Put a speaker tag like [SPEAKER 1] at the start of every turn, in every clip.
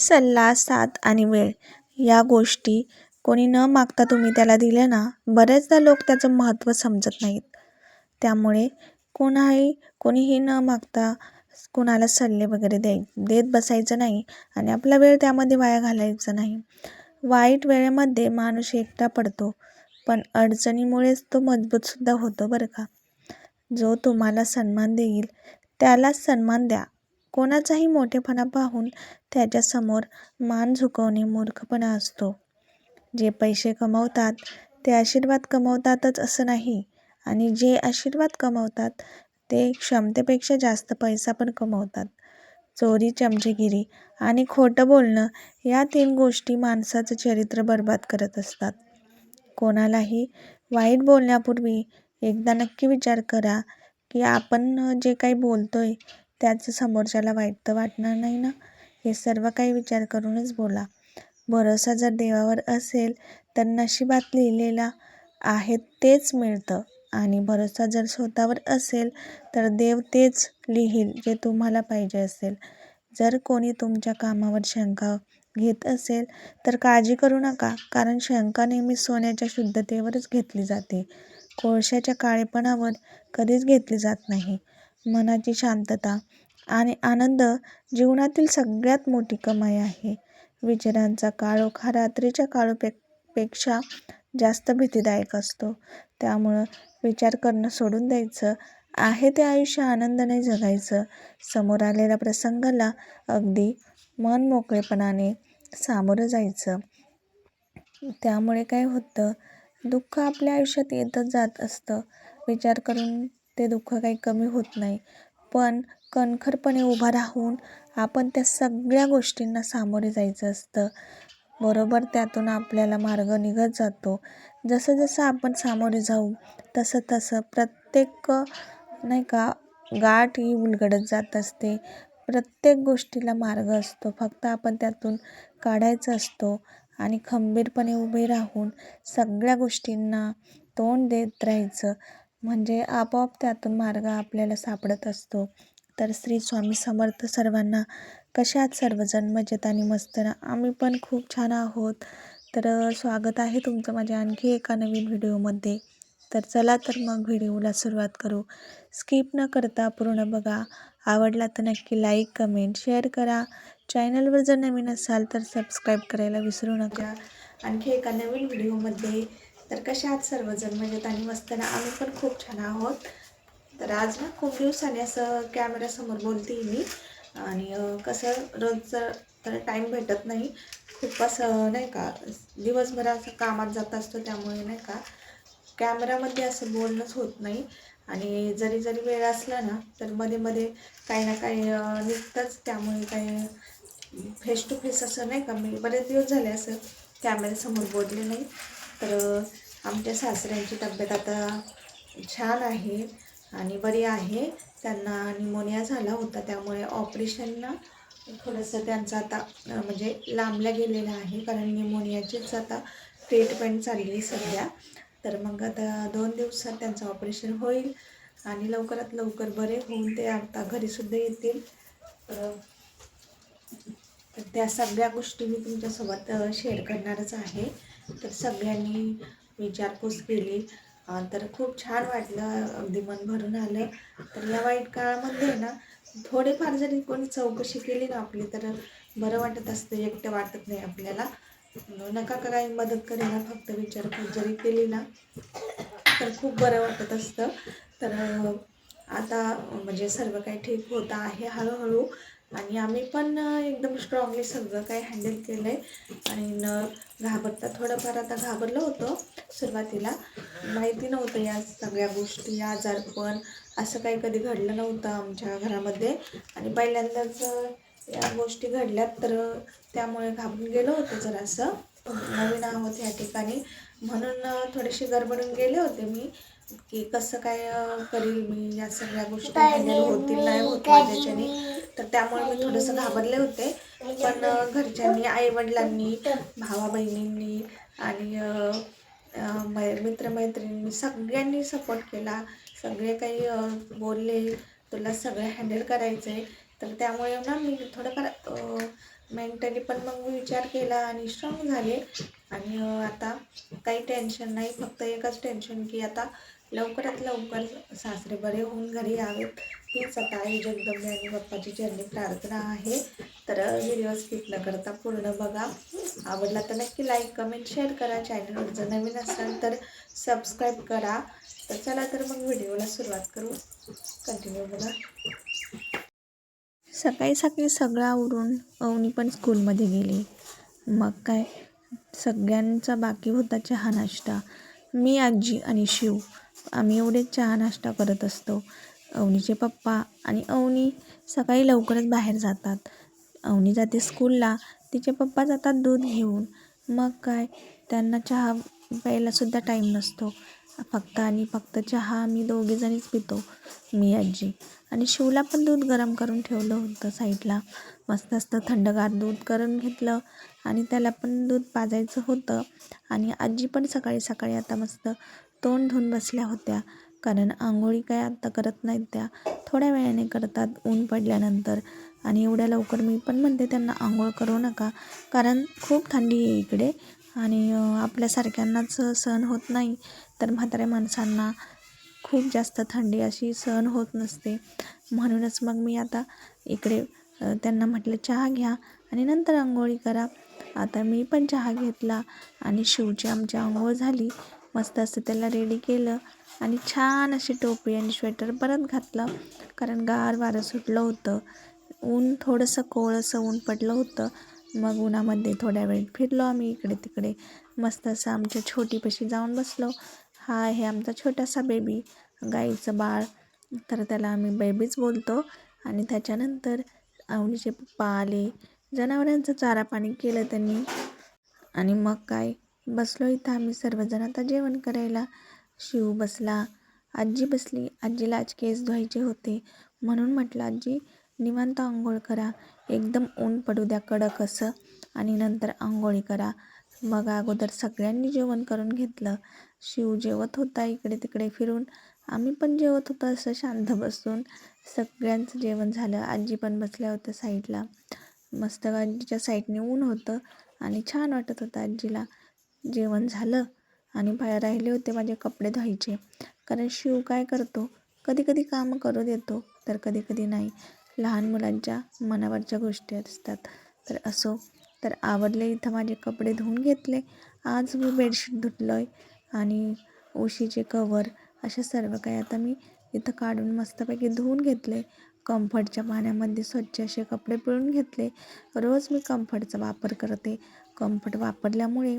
[SPEAKER 1] सल्ला साथ आणि वेळ या गोष्टी कोणी न मागता तुम्ही त्याला दिल्या ना बऱ्याचदा लोक त्याचं महत्त्व समजत नाहीत. त्यामुळे कोणाही कोणीही न मागता कोणाला सल्ले वगैरे द्याय देत बसायचं नाही आणि आपला वेळ त्यामध्ये वाया घालायचा नाही. वाईट वेळेमध्ये माणूस एकटा पडतो पण अडचणीमुळेच तो मजबूतसुद्धा होतो बरं का. जो तुम्हाला सन्मान देईल त्याला सन्मान द्या. कोणाचाही मोठेपणा पाहून त्याच्यासमोर मान झुकवणे मूर्खपणा असतो. जे पैसे कमवतात ते आशीर्वाद कमवतातच असं नाही. आणि जे आशीर्वाद कमवतात ते क्षमतेपेक्षा जास्त पैसा पण कमवतात. चोरी चमचेगिरी आणि खोटं बोलणं या तीन गोष्टी माणसाचं चरित्र बर्बाद करत असतात. कोणालाही वाईट बोलण्यापूर्वी एकदा नक्की विचार करा की आपण जे काही बोलतोय त्याचं समोरच्याला वाईट तर वाटणार नाही ना? हे सर्व काही विचार करूनच बोला. भरोसा जर देवावर असेल तर नशिबात लिहिलेला आहे तेच मिळतं. आणि भरोसा जर स्वतःवर असेल तर देव तेच लिहील जे तुम्हाला पाहिजे असेल. जर कोणी तुमच्या कामावर शंका घेत असेल तर काळजी करू नका कारण शंका नेहमी सोन्याच्या शुद्धतेवरच घेतली जाते. कोळशाच्या काळेपणावर कधीच घेतली जात नाही. मनाची शांतता आणि आनंद जीवनातील सगळ्यात मोठी कमाई आहे. विचारांचा काळोख हा रात्रीच्या काळोपे पेक्षा जास्त भीतीदायक असतो. त्यामुळं विचार करणं सोडून द्यायचं आहे ते आयुष्य आनंदाने जगायचं. समोर आलेल्या प्रसंगाला अगदी मन मोकळेपणाने सामोरं जायचं. त्यामुळे काय होतं? दुःख आपल्या आयुष्यात येतच जात असतं. विचार करून ते दुःख काही कमी होत नाही. पण कणखरपणे उभा राहून आपण त्या सगळ्या गोष्टींना सामोरे जायचं असतं. बरोबर त्यातून आपल्याला मार्ग निघत जातो. जसं जसं आपण सामोरे जाऊ तसं तसं प्रत्येक नाही का गाठ ही उलगडत जात असते. प्रत्येक गोष्टीला मार्ग असतो. फक्त आपण त्यातून काढायचं असतो आणि खंबीरपणे उभे राहून सगळ्या गोष्टींना तोंड देत राहायचं. म्हणजे आपोआप त्यातून मार्ग आपल्याला सापडत असतो. तर श्री स्वामी समर्थ सर्वांना कशात सर्वजण? मजेत आणि मस्त ना? आम्ही पण खूप छान आहोत. तर स्वागत आहे तुमचं माझ्या आणखी एका नवीन व्हिडिओमध्ये. तर चला तर मग व्हिडिओला सुरुवात करू. स्किप न करता पूर्ण बघा. आवडला तर नक्की लाईक कमेंट शेअर करा. चॅनलवर जर नवीन असाल तर सबस्क्राईब करायला विसरू नका. आणखी एका नवीन व्हिडिओमध्ये तर कशा आहात सर्वजण? म्हणजे आणि मस्त ना आम्ही पण खूप छान आहोत. तर आज ना खूप दिवसाने असं कॅमेऱ्यासमोर बोलते मी. आणि कसं रोजचं तर टाईम भेटत नाही. खूप असं नाही का दिवसभर असं कामात जात असतो त्यामुळे नाही का कॅमेरामध्ये असं बोलणंच होत नाही. आणि जरी जरी वेळ असला ना तर मध्ये मध्ये काही ना काही निघतंच. त्यामुळे काही फेस टू फेस असं नाही का मी बरेच दिवस झाले असं कॅमेऱ्यासमोर बोलले नाही. तर आमच्या सासऱ्यांची तब्येत आता छान आहे आणि बरी आहे. त्यांना निमोनिया झाला होता त्यामुळे ऑपरेशनना थोडंसं त्यांचं आता म्हणजे लांबल्या गेलेलं आहे. कारण निमोनियाचीच आता ट्रीटमेंट चालली आहे सध्या. तर मग आता दोन दिवसात त्यांचं ऑपरेशन होईल आणि लवकरात लवकर बरे होऊन ते आता घरीसुद्धा येतील. तर त्या सगळ्या गोष्टी मी तुमच्यासोबत शेअर करणारच आहे. तर सगळ्यांनी विचारपूस केली. तर खूप छान वाटलं. अगदी मन भरून आलं. तर या वाईट काळामध्ये ना थोडेफार जरी कोणी चौकशी केली ना आपली तर बरं वाटत असतं. एकटं वाटत नाही आपल्याला. नका का काही मदत करेना फक्त विचारपूस जरी केली ना तर खूप बरं वाटत असतं. तर आता म्हणजे सर्व काही ठीक होतं आहे हळूहळू. आणि आम्ही पण एकदम स्ट्रॉंगली सगळं काही हँडल केलं आहे आणि न घाबरता. थोडंफार आता घाबरलं होतं सुरुवातीला. माहिती नव्हतं या सगळ्या गोष्टी आजारपण असं काही कधी घडलं नव्हतं आमच्या घरामध्ये. आणि पहिल्यांदाच या गोष्टी घडल्यात तर त्यामुळे घाबरून गेलो होतो जरासं. नवीन आहोत या ठिकाणी. म्हणून थोडेसे गडबडून गेले होते मी की कसं काय करील मी या सगळ्या गोष्टी. होतील नाही होत माझ्याच्याने. तर त्यामुळे मी थोडंसं घाबरले होते. पण घरच्यांनी आईवडिलांनी भावा बहिणींनी आणि मै मित्रमैत्रिणींनी सगळ्यांनी सपोर्ट केला. सगळे काही बोलले तुला सगळं हँडल करायचं आहे तर त्यामुळे ना मी थोडंफार मेंटली पण मग मी विचार केला आणि स्ट्रॉंग झाले. आणि आता काही टेन्शन नाही. फक्त एकच टेन्शन की आता लवकरात लवकर सासरे बरे होऊन घरी यावेत. हीच आता आई जगदंबे आणि बाप्पाची चरणी प्रार्थना आहे. तर व्हिडिओ स्किप न करता पूर्ण बघा. आवडला तर नक्की लाईक कमेंट शेअर करा. चॅनलवर जर नवीन असाल तर सबस्क्राईब करा. तर चला तर मग व्हिडिओला सुरुवात करू. कंटिन्यू बघा. सकाळी सकाळी सगळं आवरून अवनी पण स्कूलमध्ये गेली. मग काय? सगळ्यांचा बाकी होता चहा नाश्ता. मी आजी आणि शिव. आम्ही एवढे चहा नाश्ता करत असतो. अवनीचे पप्पा आणि अवनी सकाळी लवकरच बाहेर जातात. अवनी जाते स्कूलला. तिचे पप्पा जातात दूध घेऊन. मग काय? त्यांना चहा प्यायलासुद्धा टाईम नसतो. फक्त आणि फक्त चहा आम्ही दोघीजणीच पितो मी आजी. आणि शिवला पण दूध गरम करून ठेवलं होतं साईडला. मस्त असतं थंडगार दूध करून घेतलं आणि त्याला पण दूध पाजायचं होतं. आणि आजी पण सकाळी सकाळी आता मस्त तोंड धुवून बसल्या होत्या. कारण आंघोळी काय आत्ता करत नाहीत त्या. थोड्या वेळाने करतात ऊन पडल्यानंतर. आणि एवढ्या लवकर मी पण म्हणते त्यांना आंघोळ करू नका कारण खूप थंडी आहे इकडे. आणि आपल्यासारख्यांनाच सहन होत नाही. तर म्हाताऱ्या माणसांना खूप जास्त थंडी अशी सहन होत नसते. म्हणूनच मग मी आता इकडे त्यांना म्हटलं चहा घ्या आणि नंतर आंघोळी करा. आता मी पण चहा घेतला आणि शिवची आमची आंघोळ झाली. मस्त असं त्याला रेडी केलं आणि छान अशी टोपी आणि स्वेटर परत घातलं. कारण गार वारं सुटलं होतं. ऊन थोडंसं कोवळंसं ऊन पडलं होतं. मग उन्हामध्ये थोड्या वेळ फिरलो आम्ही इकडे तिकडे. मस्त असं आमच्या छोटीपाशी जाऊन बसलो. हा आहे आमचा छोटासा बेबी गाईचं बाळ. तर त्याला आम्ही बेबीच बोलतो. आणि त्याच्यानंतर आवडीचे पप्पा आले. जनावरांचं चारा पाणी केलं त्यांनी. आणि मग काय? बसलो इथं आम्ही सर्वजण. आता जेवण करायला शिव बसला. आजी बसली. आजीला आज केस धुवायचे होते. म्हणून म्हटलं आजी निवांत आंघोळ करा. एकदम ऊन पडू द्या कडक असं. आणि नंतर आंघोळी करा. मग अगोदर सगळ्यांनी जेवण करून घेतलं. शिव जेवत होता इकडे तिकडे फिरून. आम्ही पण जेवत होतो असं शांत बसून. सगळ्यांचं जेवण झालं. आजी पण बसल्या होत्या साईडला. मस्त आजीच्या साईडने ऊन होतं आणि छान वाटत होतं आजीला. जेवण झालं आणि बाहेर राहिले होते माझे कपडे धुवायचे. कारण शिव काय करतो? कधी कधी कामं करू देतो तर कधी कधी नाही. लहान मुलांच्या मनावरच्या गोष्टी असतात. तर असो तर आवडले इथं माझे कपडे धुवून घेतले. आज मी बेडशीट धुतलं आहे आणि उशीचे कवर अशा सर्व काही आता मी इथं काढून मस्तपैकी धुवून घेतले. कम्फर्टच्या पाण्यामध्ये स्वच्छ असे कपडे पिळून घेतले. रोज मी कम्फर्टचा वापर करते. कम्फर्ट वापरल्यामुळे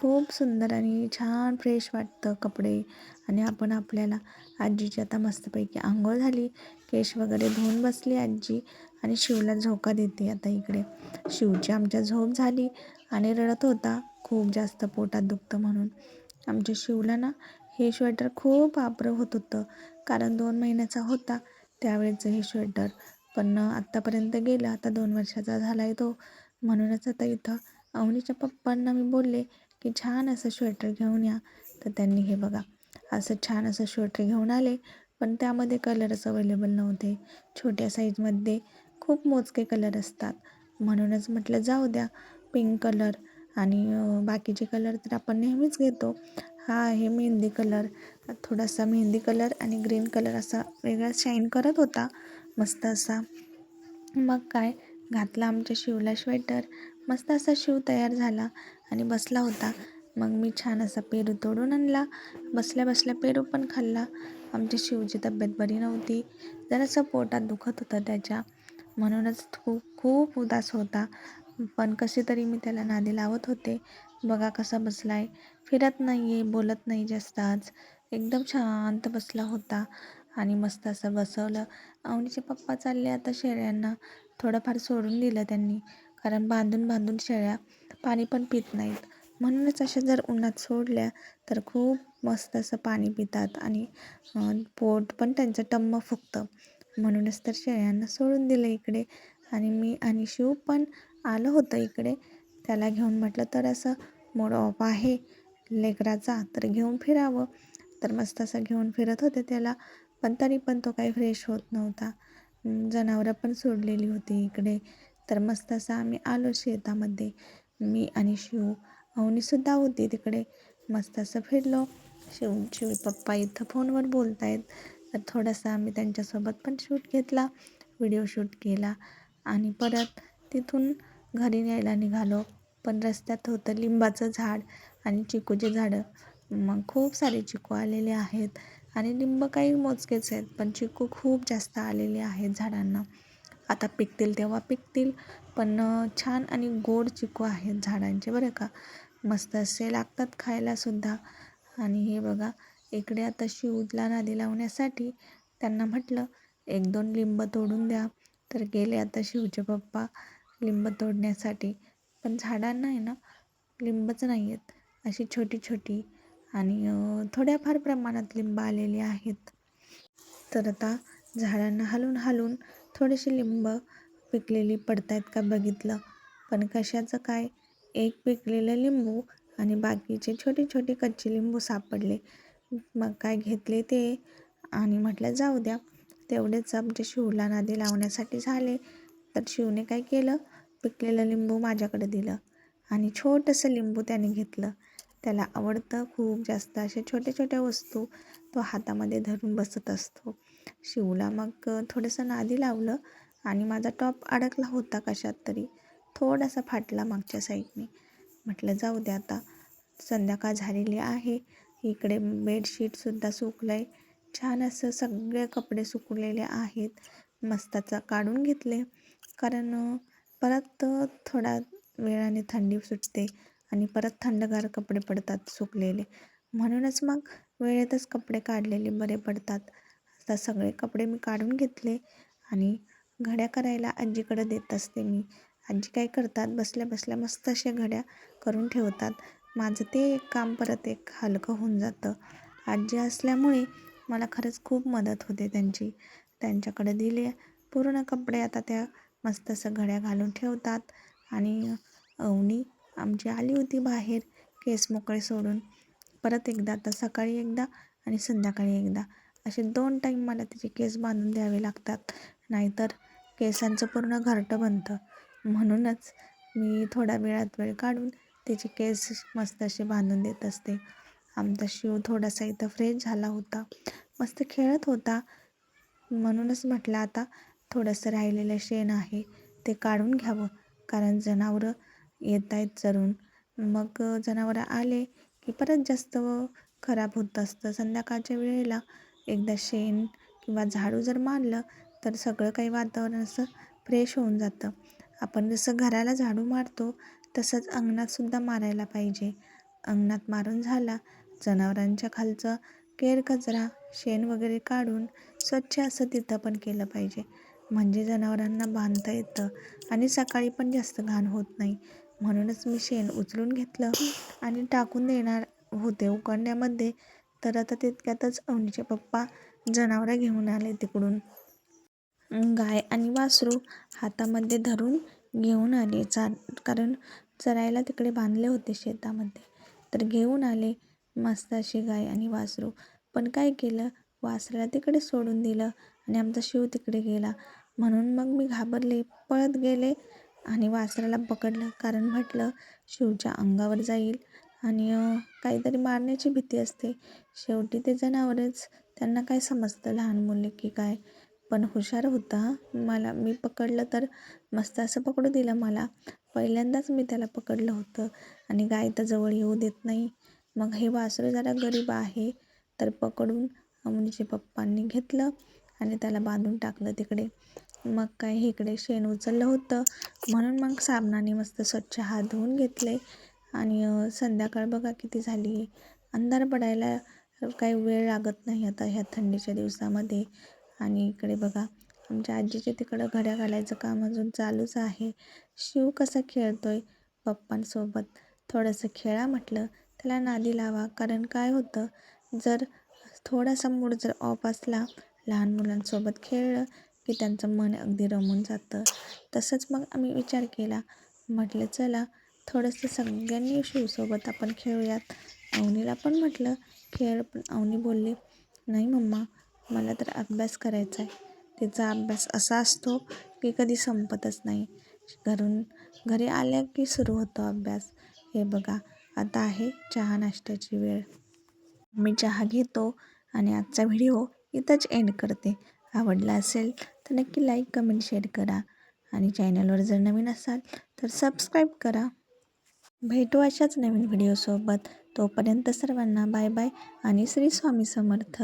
[SPEAKER 1] खूप सुंदर आणि छान फ्रेश वाटतं कपडे. आणि आपण आपल्याला आजीची आता मस्तपैकी आंघोळ झाली. केश वगैरे धुवून बसली आजी आणि शिवला झोका देते आता इकडे. शिवची आमच्या झोप झाली आणि रडत होता. खूप जास्त पोटात दुखतं म्हणून. आमच्या शिवला ना हे स्वेटर खूप वापरं होत होतं. कारण दोन महिन्याचा होता. त्यावेळेचं हे स्वेटर पण आत्तापर्यंत गेलं. आता दोन वर्षाचा झाला आहे तो. म्हणूनच आता इथं. अवनीच्या पप्पांना मी बोलले की छान असं स्वेटर घेऊन या. तर त्यांनी हे बघा असं छान असं स्वेटर घेऊन आले. पण त्यामध्ये कलरच अवेलेबल नव्हते. छोट्या साईजमध्ये खूप मोजके कलर असतात. म्हणूनच म्हटलं जाऊ द्या पिंक कलर आणि बाकीचे कलर तर आपण नेहमीच घेतो. हा आहे मेहंदी कलर. थोडासा मेहंदी कलर आणि ग्रीन कलर असा वेगळा शाईन करत होता. मस्त असा. मग काय घातला आमच्या शिवला स्वेटर. मस्त असा शिव तयार झाला. आणि बसला होता. मग मी छान असा पेरू तोडून आणला. बसल्या बसल्या पेरू पण खाल्ला. आमची शिवची तब्येत बरी नव्हती. जरासं पोटात दुखत होतं त्याच्या. म्हणूनच खूप खूप उदास होता. पण कसे तरी मी त्याला नादी लावत होते. बघा कसा बसला आहे फिरत नाही आहे बोलत नाही जास्त आज. एकदम शांत बसला होता आणि मस्त असं बसवलं. अवनीचे पप्पा चालले आता शेळ्यांना. थोडंफार सोडून दिलं त्यांनी. कारण बांधून बांधून शेळ्या पाणी पण पित नाहीत. म्हणूनच अशा जर उन्हात सोडल्या तर खूप मस्त असं पाणी पितात आणि पोट पण त्यांचं टम्म फुगतं. म्हणूनच तर शेळ्यांना सोडून दिलं इकडे. आणि मी आणि शिव पण आलं होतं इकडे. त्याला घेऊन म्हटलं तर असं मोड ऑफ आहे. लेकराचा तर घेऊन फिरावं. तर मस्त असं घेऊन फिरत होते त्याला. पण तरी पण तो काही फ्रेश होत नव्हता. जनावरं पण सोडलेली होती इकडे. तर मस्त असं आम्ही आलो शेतामध्ये. मी आणि शिव अवनीसुद्धा होती तिकडे. मस्त असं फिरलो. शिव शिव पप्पा इथं फोनवर बोलत आहेत तर थोडासा आम्ही त्यांच्यासोबत पण शूट घेतला व्हिडिओ शूट केला. आणि परत तिथून घरी न्यायला निघालो. पण रस्त्यात होतं लिंबाचं झाड आणि चिकूचे झाडं. मग खूप सारे चिकू आलेले आहेत. आणि लिंब काही मोजकेच आहेत पण चिकू खूप जास्त आलेले आहेत झाडांना. आता पिकतील तेव्हा पिकतील. पण छान आणि गोड चिकू आहेत झाडांचे बरं का? मस्त असे लागतात खायलासुद्धा. आणि हे बघा इकडे आता शिवला नादी लावण्यासाठी त्यांना म्हटलं एक दोन लिंब तोडून द्या. तर गेले आता शिवचे पप्पा लिंब तोडण्यासाठी. पण झाडांना आहे ना लिंबच नाही आहेत. अशी छोटी छोटी आणि थोड्याफार प्रमाणात लिंब आलेली आहेत. तर आता झाडांना हलून हलून थोडेसे लिंब पिकलेली पडत आहेत का बघितलं? पण कशाचं काय? एक पिकलेलं लिंबू आणि बाकीचे छोटे छोटे कच्चे लिंबू सापडले. मग काय घेतले ते? आणि म्हटलं जाऊ द्या. तेवढेच आमच्या शिवला नादी लावण्यासाठी झाले. तर शिवने काय केलं? पिकलेलं लिंबू माझ्याकडे दिलं आणि छोटंसं लिंबू त्याने घेतलं. त्याला आवडतं खूप जास्त अशा छोट्या छोट्या वस्तू तो हातामध्ये धरून बसत असतो. शिवला. मग थोडंसं नादी लावलं आणि माझा टॉप अडकला होता कशात तरी. थोडासा फाटला मागच्या साईडने. म्हटलं जाऊ द्या आता. संध्याकाळ झालेली आहे. इकडे बेडशीटसुद्धा सुकलं आहे छान असं सगळे कपडे सुकलेले आहेत. मस्ताचा काढून घेतले. कारण परत थोडा वेळाने थंडी सुटते आणि परत थंडगार कपडे पडतात सुकलेले. म्हणूनच मग वेळेतच कपडे काढलेले बरे पडतात. आता सगळे कपडे मी काढून घेतले आणि घड्या करायला आजीकडं देत असते मी. आजी काय करतात? बसल्या बसल्या मस्त अशा घड्या करून ठेवतात. माझं ते एक काम परत एक हलकं होऊन जातं. आजी असल्यामुळे मला खरंच खूप मदत होते त्यांची. त्यांच्याकडे दिले पूर्ण कपडे. आता त्या मस्त असं घड्या घालून ठेवतात आणि अवनी आमची आली होती बाहेर केस मोकळे सोडून. परत एकदा आता सकाळी एकदा आणि संध्याकाळी एकदा. असे दोन टाईम मला तिचे केस बांधून द्यावे लागतात. नाहीतर केसांचं पूर्ण घरटं बनतं. म्हणूनच मी थोड्या वेळात वेळ काढून तिचे केस मस्त असे बांधून देत असते. आमचा शिव थोडासा इथं फ्रेश झाला होता. मस्त खेळत होता. म्हणूनच म्हटलं आता थोडंसं राहिलेलं शेण आहे ते काढून घ्यावं. कारण जनावरं येत आहेत चरून मग जनावरं आले की परत जास्त खराब होत असतं. संध्याकाळच्या वेळेला एकदा शेण किंवा झाडू जर मारलं तर सगळं काही वातावरण असं फ्रेश होऊन जातं. आपण जसं घराला झाडू मारतो तसंच अंगणातसुद्धा मारायला पाहिजे. अंगणात मारून झाला जनावरांच्या खालचं केर कचरा शेण वगैरे काढून स्वच्छ असं तिथं पण केलं पाहिजे. म्हणजे जनावरांना बांधता येतं आणि सकाळी पण जास्त घाण होत नाही. म्हणूनच मी शेण उचलून घेतलं आणि टाकून देणार होते. उकडण्यामध्ये तर आता तितक्यातच अवनीचे पप्पा जनावरं घेऊन आले तिकडून. गाय आणि वासरू हातामध्ये धरून घेऊन आले. चा कारण चरायला तिकडे बांधले होते शेतामध्ये. तर घेऊन आले मस्त अशी गाय आणि वासरू. पण काय केलं? वासराला तिकडे सोडून दिलं आणि आमचा शिव तिकडे गेला. म्हणून मग मी घाबरले पळत गेले आणि वासराला पकडलं. कारण म्हटलं शिवच्या अंगावर जाईल. आणि काहीतरी मारण्याची भीती असते. शेवटी ते जनावरच त्यांना काय समजतं लहान मुले की काय? पण हुशार होता मला. मी पकडलं तर मस्त असं पकडू दिलं मला. पहिल्यांदाच मी त्याला पकडलं होतं. आणि गाय तर जवळ येऊ देत नाही. मग हे वासरू जरा गरीब आहे. तर पकडून मुलीचे पप्पांनी घेतलं आणि त्याला बांधून टाकलं तिकडे. मग काय इकडे शेण उचललं होतं. म्हणून मग साबणाने मस्त स्वच्छ हात धुवून घेतले. आणि संध्याकाळ बघा किती झाली. अंधार पडायला काही वेळ लागत नाही आता ह्या थंडीच्या दिवसामध्ये. आणि इकडे बघा आमच्या आजीच्या तिकडं घड्या घालायचं काम अजून चालूच आहे. शिव कसा खेळतोय? पप्पांसोबत थोडंसं खेळा म्हटलं त्याला नादी लावा. कारण काय होतं जर थोडासा मूड जर ऑफ असला लहान मुलांसोबत खेळलं की त्यांचं मन अगदी रमून जातं. तसंच मग आम्ही विचार केला म्हटलं चला थोडंसं सगळ्यांनी शिवसोबत आपण खेळूयात. अवनीला पण म्हटलं खेळ पण. अवनी बोलली नाही मम्मा मला तर अभ्यास करायचा आहे तिचा अभ्यास असा असतो की कधी संपतच नाही. घरून घरी आल्या की सुरू होतो अभ्यास. हे बघा आता आहे चहा नाश्त्याची वेळ. मी चहा घेतो आणि आजचा व्हिडिओ इथंच एंड करते. आवडला असेल तर नक्की लाईक कमेंट शेअर करा. आणि चॅनलवर जर नवीन असाल तर सबस्क्राईब करा. भेटू अशाच नवीन व्हिडिओसोबत. तोपर्यंत सर्वांना बाय बाय आणि श्री स्वामी समर्थ.